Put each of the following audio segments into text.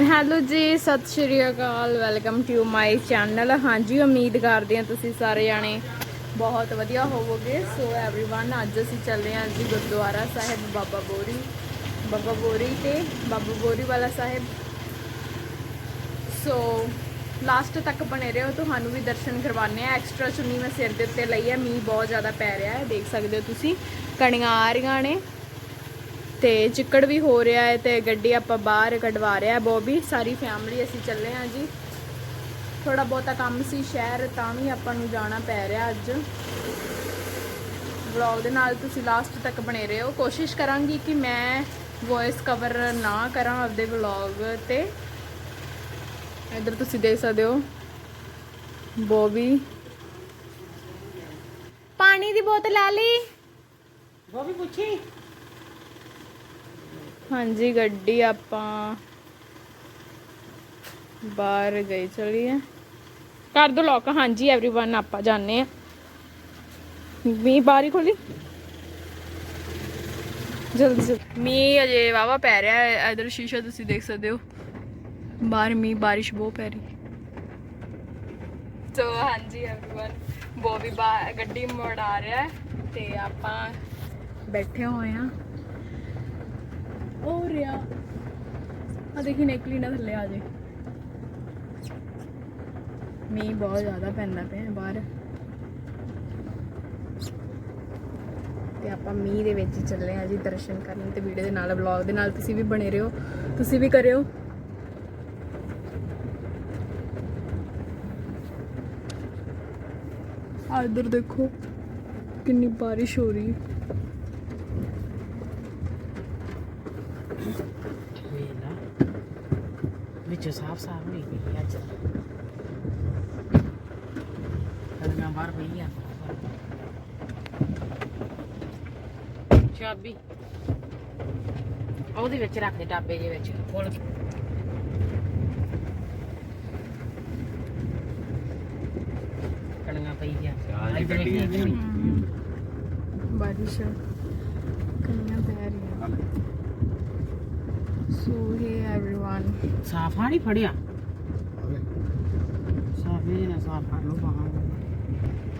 hello ji Sat Shri Akal welcome to my channel ਹਾਂਜੀ ਉਮੀਦ ਕਰਦੇ ਹਾਂ ਤੁਸੀਂ ਸਾਰੇ ਜਾਣੇ ਬਹੁਤ ਵਧੀਆ ਹੋਵੋਗੇ ਸੋ एवरीवन ਅੱਜ ਅਸੀਂ ਚੱਲੇ ਹਾਂ ਜੀ ਗੁਰਦੁਆਰਾ ਸਾਹਿਬ ਬਾਬਾ ਬੋਰੀ ਬਾਬਾ ਬੋਰੀ ਤੇ ਬਾਬਾ ਬੋਰੀ ਵਾਲਾ ਸਾਹਿਬ ਸੋ ਲਾਸਟ ਤੱਕ ਬਣੇ ਰਹੋ ਤੁਹਾਨੂੰ ਵੀ ਦਰਸ਼ਨ ਕਰਵਾਣੇ ਆ ਐਕਸਟਰਾ ਚੁੰਨੀ ਮੈਂ ਸਿਰ ਦੇ ਉੱਤੇ ਲਈ ਹੈ ਮੀਂਹ ਬਹੁਤ ਜ਼ਿਆਦਾ ਪੈ ਰਿਹਾ ਹੈ ਦੇਖ ਸਕਦੇ ਹੋ ਤੁਸੀਂ ਕਣੀਆਂ ਆ ਰਹੀਆਂ ਨੇ ਤੇ ਚਿੱਕੜ ਵੀ ਹੋ ਰਿਹਾ ਹੈ ਤੇ ਗੱਡੀ ਆਪਾਂ ਬਾਹਰ ਕਢਵਾ ਰਿਹਾ ਬੋਬੀ, ਸਾਰੀ ਫੈਮਿਲੀ ਅਸੀਂ ਚੱਲੇ ਹਾਂ ਜੀ। ਥੋੜਾ ਬਹੁਤਾ ਕੰਮ ਸੀ ਸ਼ਹਿਰ, ਤਾਂ ਵੀ ਆਪਾਂ ਨੂੰ ਜਾਣਾ ਪੈ ਰਿਹਾ ਅੱਜ। ਵਲੌਗ ਦੇ ਨਾਲ ਤੁਸੀਂ ਲਾਸਟ ਤੱਕ ਬਣੇ ਰਹੋ। ਕੋਸ਼ਿਸ਼ ਕਰਾਂਗੀ ਕਿ ਮੈਂ ਵੌਇਸ ਕਵਰ ਨਾ ਕਰਾਂ ਆਪਦੇ ਵਲੌਗ ਤੇ। ਇੱਧਰ ਤੁਸੀਂ ਦੇਖ ਸਕਦੇ ਹੋ। ਬੋਬੀ। ਪਾਣੀ ਦੀ ਬੋਤਲ ਲੈ ਲਈ। ਬੋਬੀ, ਪੁੱਛੀ। ਹਾਂਜੀ ਗੱਡੀ ਆਪਾਂ ਬਾਹਰ ਗਈ ਚਲੀ ਹੈ ਕਰ ਦੋ ਲੋਕ ਹਾਂਜੀ एवरीवन ਆਪਾਂ ਜਾਣੇ ਆ ਮੀ ਬਾਰੀ ਖੋਲੀ ਜਲਦੀ ਜਲਦੀ ਮੀ ਅਜੇ ਵਾਵਾ ਪੈ ਰਿਹਾ ਹੈ ਇਧਰ ਸ਼ੀਸ਼ਾ ਤੁਸੀਂ ਦੇਖ ਸਕਦੇ ਹੋ ਬਾਹਰ ਮੀ ਬਾਰਿਸ਼ ਬਹੁਤ ਪੈ ਰਹੀ ਸੋ ਹਾਂਜੀ एवरीवन वो भी ਬਾ- ਗੱਡੀ ਮੋੜ ਆ ਰਿਹਾ ਹੈ ਤੇ ਆਪਾਂ ਬੈਠੇ ਹੋਏ ਆ ਹੋ ਰਿਹਾ। ਆ ਦੇਖੀ ਨਿਕਲੀ ਨਾ ਥੱਲੇ ਆ ਜੇ। ਮੀਂਹ ਬਹੁਤ ਜ਼ਿਆਦਾ ਪੈਂਦਾ ਪਿਆ ਬਾਹਰ। ਤੇ ਆਪਾਂ ਮੀਂਹ ਦੇ ਵਿੱਚ ਹੀ ਚੱਲੇ ਆ ਜੀ ਦਰਸ਼ਨ ਕਰਨ ਤੇ ਵੀਡੀਓ ਦੇ ਨਾਲ ਵਲੌਗ ਦੇ ਨਾਲ ਤੁਸੀਂ ਵੀ ਬਣੇ ਰਹੋ, ਤੁਸੀਂ ਵੀ ਕਰਿਓ। ਆ ਇੱਧਰ ਦੇਖੋ ਕਿੰਨੀ ਬਾਰਿਸ਼ ਹੋ ਰਹੀ। ਹੈ ਵੇਲਾ ਵਿੱਚ ਸਾਫ਼ ਸਾਫ਼ ਨਹੀਂ ਪਈ ਅੱਜ ਕਣਕਾਂ ਬਾਹਰ ਪਈ ਆ ਚਾਬੀ ਉਹਦੇ ਵਿੱਚ ਰੱਖ ਦੇ ਡੱਬੇ ਦੇ ਵਿੱਚ ਖੋਲ ਕੇ। ਕਣਕਾਂ ਪਈ ਆ। ਬਾਰਿਸ਼ ਕਣੀਆਂ ਪੈ ਰਹੀਆਂ।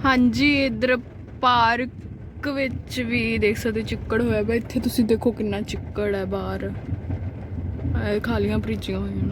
ਹਾਂਜੀ ਇਧਰ ਪਾਰਕ ਵਿੱਚ ਵੀ ਦੇਖ ਸਕਦੇ ਚਿੱਕੜ ਹੋਇਆ ਵਾ ਇੱਥੇ ਤੁਸੀਂ ਦੇਖੋ ਕਿੰਨਾ ਚਿੱਕੜ ਹੈ ਬਾਹਰ। ਖਾਲੀਆਂ ਪਰੀਚੀਆਂ ਹੋਈਆਂ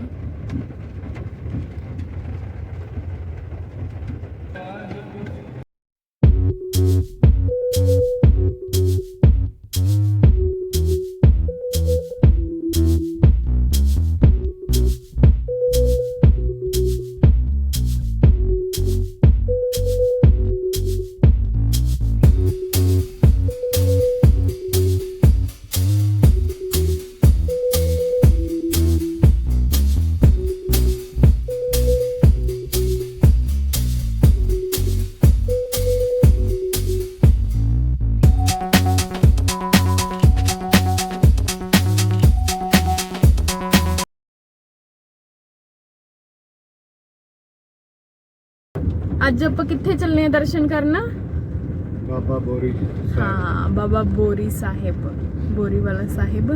ਅੱਜ ਆਪਾਂ ਕਿੱਥੇ ਚੱਲਨੇ ਆ ਦਰਸ਼ਨ ਕਰਨ? ਬਾਬਾ ਬੋਰੀ ਹਾਂ ਬਾਬਾ ਬੋਰੀ ਸਾਹਿਬ ਬੋਰੀ ਵਾਲਾ ਸਾਹਿਬ।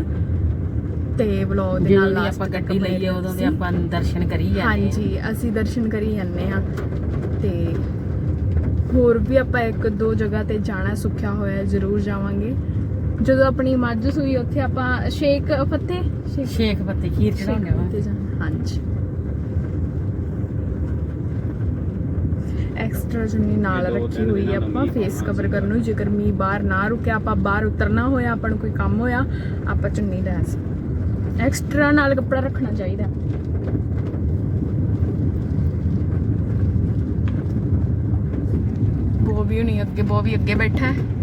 ਤੇ ਵਲੌਗ ਦੇ ਨਾਲ last ਆਪਾਂ ਗੱਡੀ ਲਈਏ ਉਦੋਂ ਦੇ। ਆਪਾਂ ਦਰਸ਼ਨ ਕਰੀ ਜਾਂਦੇ ਹਾਂਜੀ ਅਸੀਂ ਦਰਸ਼ਨ ਕਰੀ ਜਾਂਦੇ ਆ ਤੇ ਹੋਰ ਵੀ ਆਪਾਂ ਇੱਕ ਦੋ ਜਗ੍ਹਾ ਤੇ ਜਾਣਾ ਸੁੱਖਿਆ ਹੋਇਆ ਜ਼ਰੂਰ ਜਾਵਾਂਗੇ। ਜਦੋਂ ਆਪਣੀ ਮੱਝ ਸੂਈ ਉੱਥੇ ਆਪਾਂ ਸ਼ੇਖ ਫੱਤੇ ਸ਼ੇਖ ਪੱਤੇ ਖੀਰ ਜਾਣਾ ਹਾਂਜੀ। ਐਕਸਟਰਾ ਜੁਨੀ ਨਾਲ ਰੱਖੀ ਹੋਈ ਹੈ ਆਪਾਂ ਫੇਸ ਕਵਰ ਕਰਨ ਨੂੰ ਜੇਕਰ ਮੀਂਹ ਬਾਹਰ ਨਾ ਰੁਕਿਆ ਆਪਾਂ ਬਾਹਰ ਉਤਰਨਾ ਹੋਇਆ ਆਪਾਂ ਨੂੰ ਕੋਈ ਕੰਮ ਹੋਇਆ ਆਪਾਂ ਚੁੰਨੀ ਲੈ ਸਕਦੇ ਐਕਸਟਰਾ ਨਾਲ ਕੱਪੜਾ ਰੱਖਣਾ ਚਾਹੀਦਾ। ਬੋਬੀ ਹੁਣੀ ਅੱਗੇ ਬੋਬੀ ਅੱਗੇ ਬੈਠਾ ਹੈ।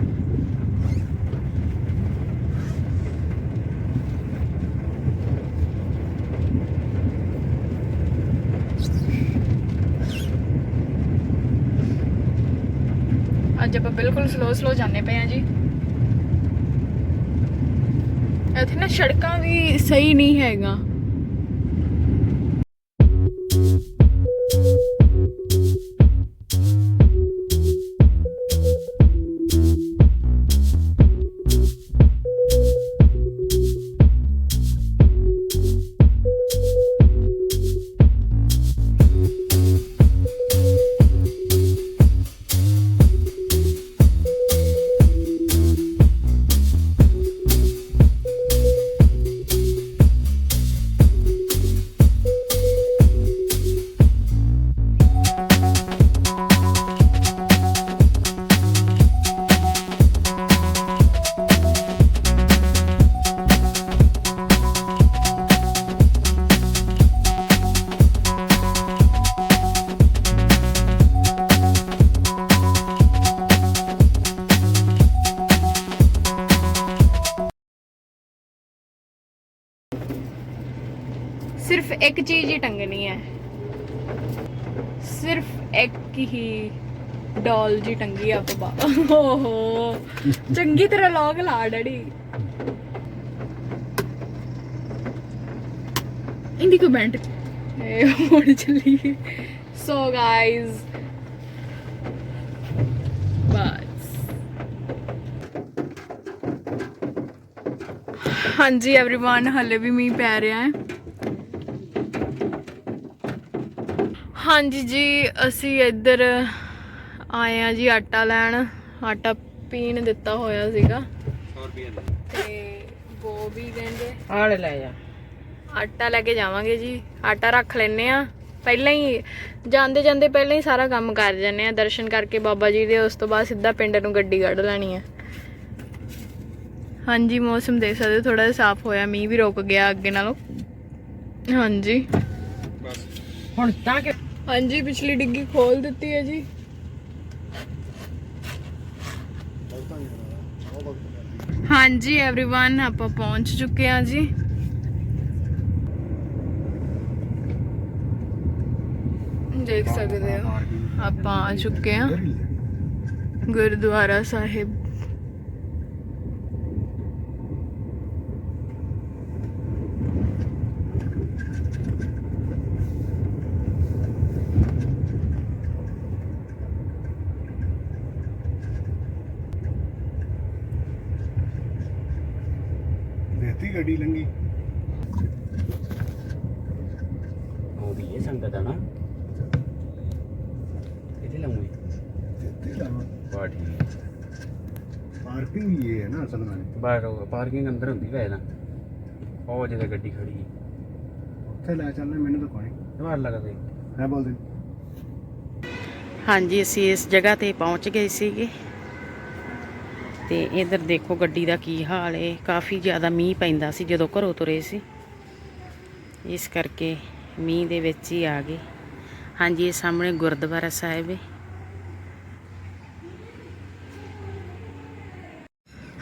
ਅੱਜ ਆਪਾਂ ਬਿਲਕੁਲ ਸਲੋ ਸਲੋ ਜਾਂਦੇ ਪਏ ਆ ਜੀ। ਇੱਥੇ ਨਾ ਸੜਕਾਂ ਵੀ ਸਹੀ ਨਹੀਂ ਹੈਗਾ सिर्फ़ एक चीज़ ही टंगनी है। सिर्फ़ एक ही डॉल जी टंगी आप बाबा। ओहो, चंगी तरह लॉग ला डैडी। इंदी कमेंट बैंड मोड़ चली। सो गाइस हाँ जी एवरीवन हले भी मी पै रहा है। ਹਾਂਜੀ ਜੀ ਅਸੀਂ ਇੱਧਰ ਆਏ ਆ ਜੀ ਆਟਾ ਲੈਣ। ਆਟਾ ਪੀਣ ਦਿੱਤਾ ਹੋਇਆ ਸੀਗਾ। ਤੇ ਉਹ ਵੀ ਕਹਿੰਦੇ ਆਲੇ ਲੈ ਜਾ। ਆਟਾ ਲੈ ਕੇ ਜਾਵਾਂਗੇ ਜੀ। ਆਟਾ ਰੱਖ ਲੈਨੇ ਆ ਪਹਿਲਾਂ ਹੀ ਜਾਂਦੇ ਜਾਂਦੇ ਪਹਿਲਾਂ ਹੀ ਸਾਰਾ ਕੰਮ ਕਰ ਜੰਨੇ ਆ ਦਰਸ਼ਨ ਕਰਕੇ ਬਾਬਾ ਜੀ ਦੇ ਉਸ ਤੋਂ ਬਾਅਦ ਸਿੱਧਾ ਪਿੰਡ ਨੂੰ ਗੱਡੀ ਕੱਢ ਲੈਣੀ ਆ ਹਾਂਜੀ ਮੌਸਮ ਦੇਖ ਸਕਦੇ ਥੋੜਾ ਜਿਹਾ ਸਾਫ਼ ਹੋਇਆ। ਮੀਂਹ ਵੀ ਰੁਕ ਗਿਆ ਅੱਗੇ ਨਾਲੋਂ। ਹਾਂਜੀ। ਹੁਣ ਤਾਂ ਕਿ हाँ जी पिछली डिग्गी खोल दी है जी। हाँ जी एवरीवन आप पहुँच चुके हैं जी। देख सकते हो, आप आ चुके हैं। गुरुद्वारा साहिब। ਦੇਤੀ ਗੱਡੀ ਲੰਗੀ ਆਉਂਦੀ ਹੈ ਸੰਗਤ ਆ ਨਾ। ਇਹਦੇ ਲਾਉਂਗੇ? ਦੇਤੀ ਲਾਵਾ। ਬਾ ਠੀਕ। ਪਾਰਕਿੰਗ ਹੀ ਇਹ ਹੈ ਨਾ ਅਸਲ ਵਿੱਚ ਬਾਹਰ ਪਾਰਕਿੰਗ ਅੰਦਰ ਹੁੰਦੀ ਵੈ ਨਾ ਉਹ ਜਿਹਦਾ ਗੱਡੀ ਖੜੀ। ਹੈ ਉੱਥੇ ਲੈ ਚੱਲਣਾ ਮੈਨੂੰ ਤਾਂ ਕੋਈ ਦੁਆਰ ਲੱਗਦੇ ਹੈ ਬੋਲਦੇ। ਹਾਂਜੀ ਅਸੀਂ ਇਸ ਜਗ੍ਹਾ ਤੇ ਪਹੁੰਚ ਗਏ ਸੀਗੇ। ਤੇ ਇਧਰ ਦੇਖੋ ਗੱਡੀ ਦਾ ਕੀ ਹਾਲ ਹੈ ਕਾਫੀ ਜ਼ਿਆਦਾ ਮੀਂਹ ਪੈਂਦਾ ਸੀ ਜਦੋਂ ਘਰੋਂ ਤੁਰੇ ਸੀ ਇਸ ਕਰਕੇ ਮੀਂਹ ਦੇ ਵਿੱਚ ਹੀ ਆ ਗਏ ਹਾਂਜੀ ਇਹ ਸਾਹਮਣੇ ਗੁਰਦੁਆਰਾ ਸਾਹਿਬ ਹੈ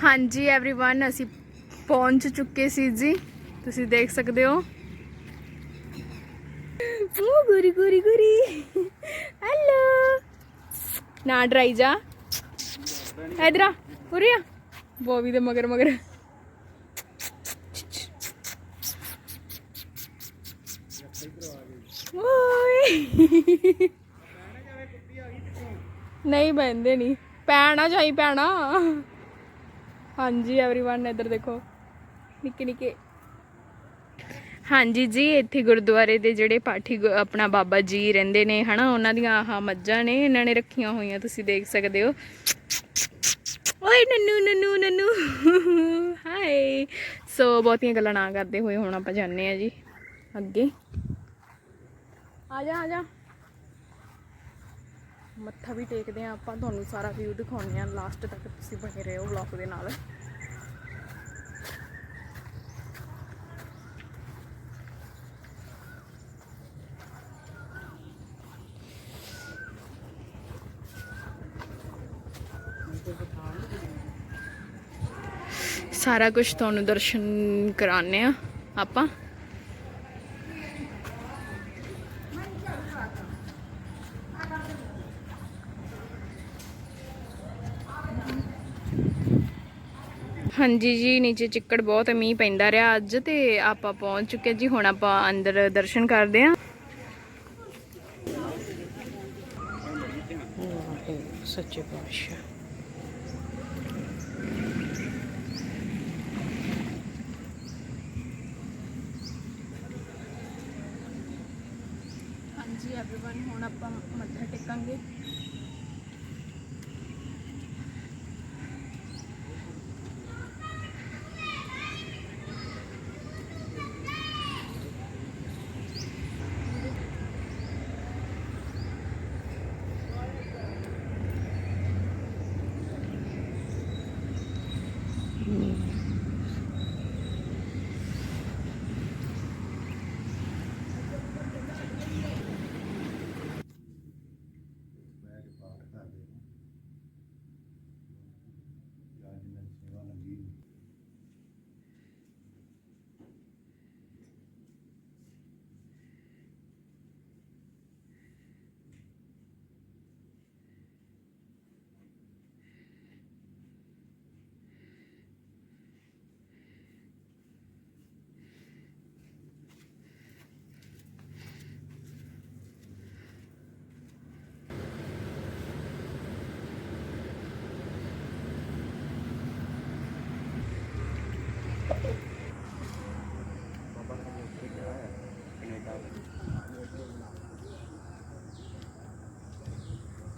ਹਾਂਜੀ एवरीवन ਅਸੀਂ ਪਹੁੰਚ ਚੁੱਕੇ ਸੀ ਜੀ ਤੁਸੀਂ ਦੇਖ ਸਕਦੇ ਹੋ ਉਹ ਗੁਰੀ ਗੁਰੀ ਗੁਰੀ ਹੈਲੋ ਨਾ ਡਰਾਈ ਜਾ ਇਧਰ ਆ ਉਰੇ ਆ ਬੋਵੀ ਦੇ ਮਗਰ ਮਗਰ ਓਏ ਨਹੀਂ ਬੈੰਦੇ ਨਹੀਂ ਪੈਣਾ ਚਾਹੀ ਪੈਣਾ ਹਾਂਜੀ एवरीवन ਇੱਧਰ ਦੇਖੋ ਨਿੱਕੇ ਨਿੱਕੇ ਹਾਂਜੀ ਜੀ ਇੱਥੇ ਗੁਰਦੁਆਰੇ ਦੇ ਜਿਹੜੇ ਪਾਠੀ ਗੁ- ਆਪਣਾ ਬਾਬਾ ਜੀ ਰਹਿੰਦੇ ਨੇ ਹਨਾ ਉਹਨਾਂ ਦੀਆਂ ਆਹ ਮੱਝਾਂ ਨੇ ਇਹਨਾਂ ਨੇ ਰੱਖੀਆਂ ਹੋਈਆਂ ਤੁਸੀਂ ਦੇਖ ਸਕਦੇ ਹੋ ਓਏ ਨੰਨੂ ਨੰਨੂ ਨੰਨੂ। ਹਾਈ ਸੋ ਬਹੁਤੀਆਂ ਗੱਲਾਂ ਨਾ ਕਰਦੇ ਹੋਏ ਹੁਣ ਆਪਾਂ ਜਾਂਦੇ ਆ ਜੀ ਅੱਗੇ। ਆ ਜਾ ਆ ਜਾ। ਮੱਥਾ ਵੀ ਟੇਕਦੇ ਆ ਆਪਾਂ, ਤੁਹਾਨੂੰ ਸਾਰਾ ਵਿਊ ਦਿਖਾਉਂਦੇ ਆ ਲਾਸਟ ਤੱਕ ਤੁਸੀਂ ਬਣੇ ਰਹੋ ਵਲੌਗ ਦੇ ਨਾਲ। ਸਾਰਾ ਕੁਝ ਤੁਹਾਨੂੰ ਦਰਸ਼ਨ ਕਰਾਣੇ ਆ ਆਪਾਂ। ਹਾਂਜੀ ਜੀ, ਨੀਚੇ ਚਿੱਕੜ ਬਹੁਤ ਮੀਂਹ ਪੈਂਦਾ ਰਿਹਾ ਅੱਜ ਤੇ ਆਪਾਂ ਪਹੁੰਚ ਚੁੱਕੇ ਜੀ। ਹੁਣ ਆਪਾਂ ਅੰਦਰ ਦਰਸ਼ਨ ਕਰਦੇ ਆ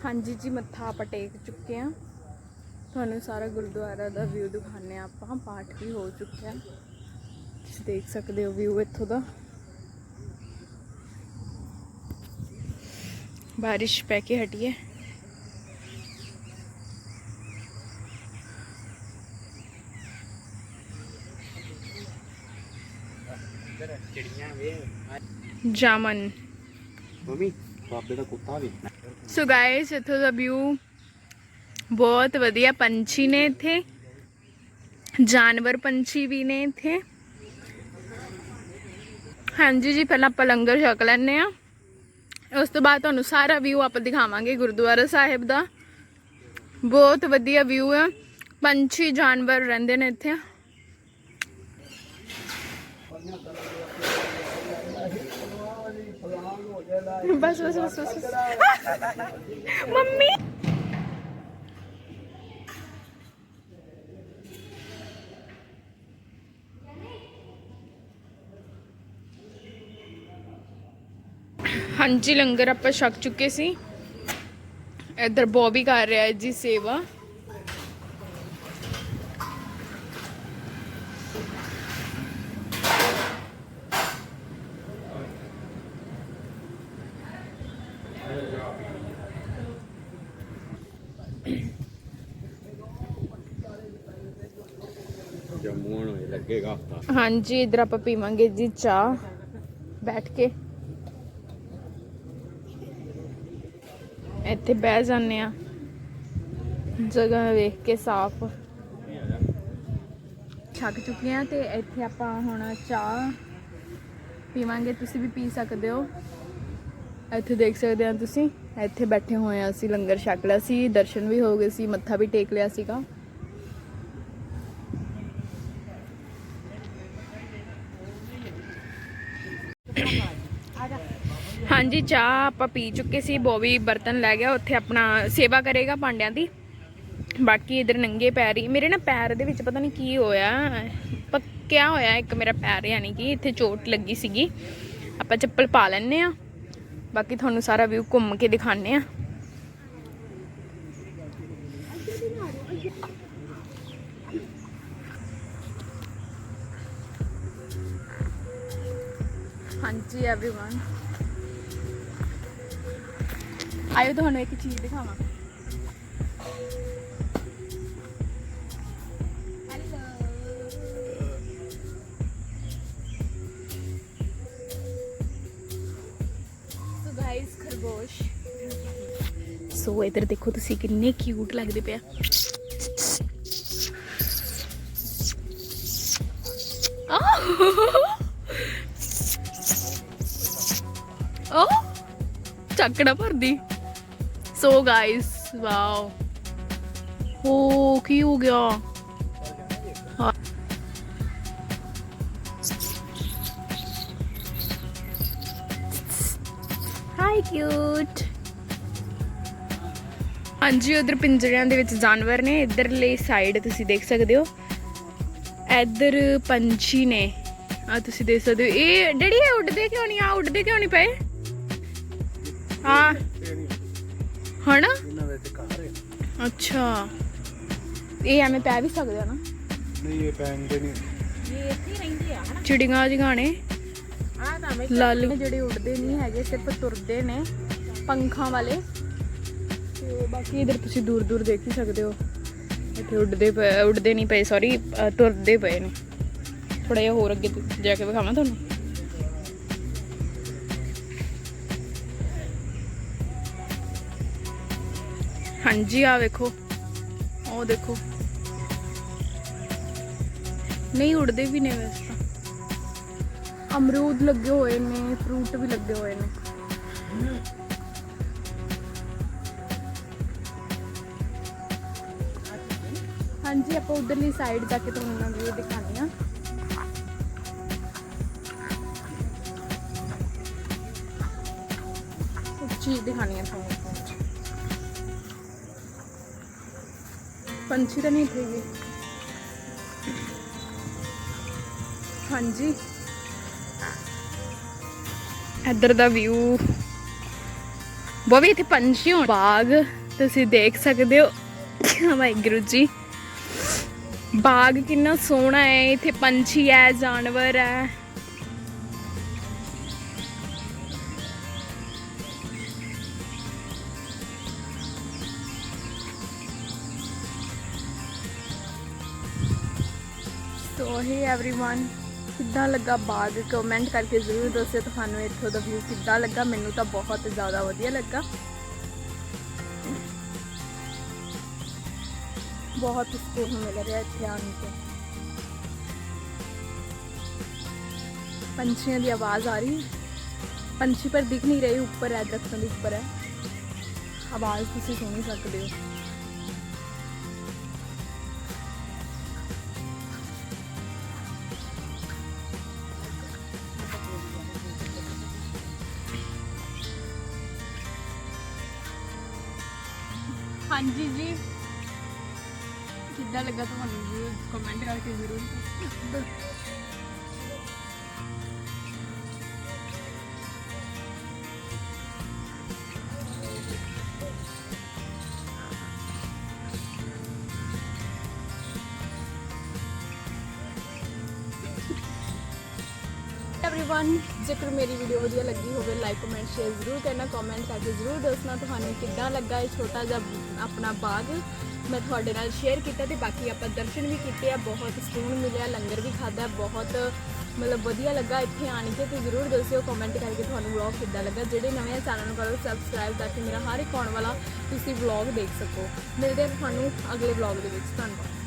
ਹਾਂਜੀ ਜੀ, ਮੱਥਾ ਆਪਾਂ ਟੇਕ ਚੁੱਕੇ ਆ ਤੁਹਾਨੂੰ ਸਾਰਾ ਗੁਰਦੁਆਰਾ ਦਾ ਵਿਊ ਦਿਖਾਣੇ ਆ ਆਪਾਂ। ਪਾਠ ਵੀ ਹੋ ਚੁੱਕਿਆ ਤੁਸੀਂ ਦੇਖ ਸਕਦੇ ਹੋ ਵਿਊ ਇੱਥੋਂ ਦਾ। ਬਾਰਿਸ਼ ਪੈ ਕੇ ਹਟੀ ਹੈ। ਜਾਮਨ। ਮੰਮੀ। ਬਾਬੇ ਦਾ ਕੁੱਤਾ ਵੀ। ਸੋ ਗਾਇਸ ਇੱਥੋਂ ਦਾ ਵਿਊ ਬਹੁਤ ਵਧੀਆ। ਪੰਛੀ ਨੇ ਇੱਥੇ। ਜਾਨਵਰ ਪੰਛੀ ਵੀ ਨੇ ਇੱਥੇ। ਹਾਂਜੀ ਜੀ, ਪਹਿਲਾਂ ਆਪਾਂ ਲੰਗਰ ਛਕ ਲੈਣੇ ਆ ਉਸ ਤੋਂ ਬਾਅਦ ਤੁਹਾਨੂੰ ਸਾਰਾ ਵਿਊ ਆਪਾਂ ਦਿਖਾਵਾਂਗੇ ਗੁਰਦੁਆਰਾ ਸਾਹਿਬ ਦਾ। ਬਹੁਤ ਵਧੀਆ ਵਿਊ ਹੈ ਪੰਛੀ, ਜਾਨਵਰ ਰਹਿੰਦੇ ਨੇ ਇੱਥੇ। ਬਸ ਬਸ ਬਸ ਬਸ ਬਸ। ਮੰਮੀ ਹਾਂਜੀ ਲੰਗਰ ਆਪਾਂ ਛਕ ਚੁੱਕੇ ਸੀ ਇੱਧਰ ਬੋਬੀ ਕਰ ਰਿਹਾ ਹੈ ਜੀ ਸੇਵਾ ਹਾਂਜੀ, ਇਧਰ ਆਪਾਂ ਪੀਵਾਂਗੇ ਜੀ ਚਾਹ। ਬੈਠ ਕੇ। ਇੱਥੇ ਬਹਿ ਜਾਂਦੇ ਆ ਜਗ੍ਹਾ ਵੇਖ ਕੇ ਸਾਫ਼। ਛੱਕ ਚੁੱਕੇ ਆ ਤੇ ਇੱਥੇ ਆਪਾਂ ਹੁਣ ਚਾਹ ਪੀਵਾਂਗੇ। ਤੁਸੀਂ ਵੀ ਪੀ ਸਕਦੇ ਹੋ। ਇੱਥੇ ਦੇਖ ਸਕਦੇ ਆ ਤੁਸੀਂ। ਇੱਥੇ ਬੈਠੇ ਹੋਏ ਆ ਅਸੀਂ ਲੰਗਰ ਛਕ ਲਿਆ ਸੀ, ਦਰਸ਼ਨ ਵੀ ਹੋ ਗਏ ਸੀ, ਮੱਥਾ ਵੀ ਟੇਕ ਲਿਆ ਸੀਗਾ। ਹਾਂਜੀ ਚਾਹ ਆਪਾਂ ਪੀ ਚੁੱਕੇ ਸੀ ਬੋਬੀ ਬਰਤਨ ਲੈ ਗਿਆ ਉੱਥੇ ਆਪਣਾ ਸੇਵਾ ਕਰੇਗਾ ਭਾਂਡਿਆਂ ਦੀ ਬਾਕੀ ਇਧਰ ਨੰਗੇ ਪੈਰ ਹੀ ਮੇਰੇ ਨਾ ਪੈਰ ਦੇ ਵਿੱਚ ਪਤਾ ਨਹੀਂ ਕੀ ਹੋਇਆ ਪੱਕਿਆ ਹੋਇਆ ਇੱਕ ਮੇਰਾ ਪੈਰ ਯਾਨੀ ਕਿ ਇੱਥੇ ਚੋਟ ਲੱਗੀ ਸੀਗੀ ਆਪਾਂ ਚੱਪਲ ਪਾ ਲੈਣੇ ਆ ਬਾਕੀ ਤੁਹਾਨੂੰ ਸਾਰਾ ਵਿਊ ਘੁੰਮ ਕੇ ਦਿਖਾਣੇ ਆ ਹਾਂਜੀ एवरीवन ਆਇਓ ਤੁਹਾਨੂੰ ਇੱਕ ਚੀਜ਼ ਦਿਖਾਵਾਂ। ਸੋ ਖਰਗੋਸ਼। ਸੋ ਇਧਰ ਦੇਖੋ ਤੁਸੀਂ ਕਿੰਨੇ ਕਿਊਟ ਲੱਗਦੇ ਪਿਆ ਓ ਚੱਕੜਾ ਭਰਦੀ। ਸੋ ਗਾਇਸ ਵਾਓ ਹੋ ਕੀ ਹੋ ਗਿਆ? ਹਾਂ। ਹਾਈ ਕਿਊਟ ਹਾਂਜੀ ਉਧਰ ਪਿੰਜਰਿਆਂ ਦੇ ਵਿੱਚ ਜਾਨਵਰ ਨੇ। ਇਧਰਲੇ ਸਾਈਡ ਤੁਸੀਂ ਦੇਖ ਸਕਦੇ ਹੋ। ਇੱਧਰ ਪੰਛੀ ਨੇ। ਆ ਤੁਸੀਂ ਦੇਖ ਸਕਦੇ ਹੋ। ਇਹ ਡੈਡੀ ਇਹ ਉੱਡਦੇ ਕਿਉਂ ਨਹੀਂ? ਆ ਉੱਡਦੇ ਕਿਉਂ ਨਹੀਂ ਪਏ? ਹਾਂ। ਹਣਾ ਇਹਨਾਂ ਵਿੱਚ ਘਰ ਹੈ। ਅੱਛਾ। ਇਹ ਐਵੇਂ ਪੈ ਵੀ ਸਕਦੇ ਆ ਨਾ। ਨਹੀਂ ਇਹ ਪੈਂਦੇ ਨਹੀਂ। ਚਿੜੀਆਂ ਜਗਾਣੇ ਲਾਲ। ਜਿਹੜੇ ਉੱਡਦੇ ਨਹੀਂ ਹੈਗੇ ਸਿਰਫ ਤੁਰਦੇ ਨੇ ਪੰਖਾਂ ਵਾਲੇ। ਤੇ ਬਾਕੀ ਇਧਰ ਤੁਸੀਂ ਦੂਰ ਦੂਰ ਦੇਖ ਹੀ ਸਕਦੇ ਹੋ। ਇੱਥੇ ਉੱਡਦੇ ਪਏ ਉੱਡਦੇ ਨਹੀਂ ਪਏ ਸੌਰੀ ਤੁਰਦੇ ਪਏ ਨੇ। ਥੋੜਾ ਜਿਹਾ ਹੋਰ ਅੱਗੇ ਜਾ ਕੇ ਵਿਖਾਵਾਂ ਤੁਹਾਨੂੰ। ਹਾਂਜੀ ਆ ਵੇਖੋ। ਉਹ ਦੇਖੋ। ਨਹੀਂ ਉੜਦੇ ਵੀ ਨੇ ਵੈਸੇ ਤਾਂ। ਅਮਰੂਦ ਲੱਗੇ ਹੋਏ ਨੇ ਫਰੂਟ ਵੀ ਲੱਗੇ ਹੋਏ ਨੇ। ਹਾਂਜੀ, ਆਪਾਂ ਉਧਰਲੀ ਸਾਈਡ ਜਾ ਕੇ ਤੁਹਾਨੂੰ ਉਹਨਾਂ ਵੀਡੀਓ ਦਿਖਾਉਂਦੇ ਆ ਚੀਜ਼ ਦਿਖਾਣੀ ਆ ਤੁਹਾਨੂੰ। ਪੰਛੀ ਤਾਂ ਨਹੀਂ ਇੱਥੇ ਹਾਂਜੀ। ਇੱਧਰ ਦਾ ਵਿਊ ਬਹੁਤ ਇੱਥੇ ਪੰਛੀ ਹੋਣ। ਬਾਗ, ਤੁਸੀਂ ਦੇਖ ਸਕਦੇ ਹੋ। ਵਾਹਿਗੁਰੂ ਜੀ। ਬਾਗ ਕਿੰਨਾ ਸੋਹਣਾ ਹੈ। ਇੱਥੇ ਪੰਛੀ ਹੈ, ਜਾਨਵਰ ਹੈ। ਸੋ ਹੀ एवरीवन ਕਿੱਦਾਂ ਲੱਗਾ ਬਾਗ ਕਮੈਂਟ ਕਰਕੇ ਜ਼ਰੂਰ ਦੱਸਿਓ ਤੁਹਾਨੂੰ ਇੱਥੋਂ ਦਾ ਵਿਊ ਕਿੱਦਾਂ ਲੱਗਾ ਮੈਨੂੰ ਤਾਂ ਬਹੁਤ ਜ਼ਿਆਦਾ ਵਧੀਆ ਲੱਗਾ ਬਹੁਤ ਸਕੂਨ ਮਿਲ ਰਿਹਾ ਇੱਥੇ ਆਣ ਕੇ ਪੰਛੀਆਂ ਦੀ ਆਵਾਜ਼ ਆ ਰਹੀ ਹੈ ਪੰਛੀ ਪਰ ਦਿਖ ਨਹੀਂ ਰਹੇ ਉੱਪਰ ਹੈ ਦਰਖਤਾਂ ਦੇ ਉੱਪਰ ਹੈ ਆਵਾਜ਼ ਤੁਸੀਂ ਸੁਣ ਹੀ ਸਕਦੇ ਹੋ ਹਾਂਜੀ ਜੀ ਕਿੱਦਾਂ ਲੱਗਾ ਤੁਹਾਨੂੰ ਜੀ ਕਮੈਂਟ ਕਰਕੇ ਜ਼ਰੂਰ ਦੱਸੋ। एवरीवन ਜੇਕਰ ਮੇਰੀ ਵੀਡੀਓ ਵਧੀਆ ਲੱਗੀ ਹੋਵੇ ਲਾਈਕ ਕਮੈਂਟ ਸ਼ੇਅਰ ਜ਼ਰੂਰ ਕਰਨਾ ਕਮੈਂਟ ਕਰਕੇ ਜ਼ਰੂਰ ਦੱਸਣਾ ਤੁਹਾਨੂੰ ਕਿੱਦਾਂ ਲੱਗਾ ਇਹ ਛੋਟਾ ਜਿਹਾ ਆਪਣਾ ਬਾਗ ਮੈਂ ਤੁਹਾਡੇ ਨਾਲ ਸ਼ੇਅਰ ਕੀਤਾ ਤੇ ਬਾਕੀ ਆਪਾਂ ਦਰਸ਼ਨ ਵੀ ਕੀਤੇ ਆ ਬਹੁਤ ਸਕੂਨ ਮਿਲਿਆ ਲੰਗਰ ਵੀ ਖਾਦਾ ਬਹੁਤ ਮਤਲਬ ਵਧੀਆ ਲੱਗਾ ਇੱਥੇ ਆਣ ਕੇ ਤੇ ਜ਼ਰੂਰ ਦੱਸਿਓ ਕਮੈਂਟ ਕਰਕੇ ਤੁਹਾਨੂੰ ਵਲੌਗ ਕਿੱਦਾਂ ਲੱਗਾ ਜਿਹੜੇ ਨਵੇਂ ਆ ਚੈਨਲ ਨੂੰ ਕਰੋ ਸਬਸਕ੍ਰਾਈਬ ਤਾਂ ਕਿ ਮੇਰਾ ਹਰ ਇੱਕ ਆਉਣ ਵਾਲਾ ਤੁਸੀਂ ਵਲੌਗ ਦੇਖ ਸਕੋ ਮਿਲਦੇ ਹਾਂ ਤੁਹਾਨੂੰ ਅਗਲੇ ਵਲੌਗ ਦੇ ਵਿੱਚ ਧੰਨਵਾਦ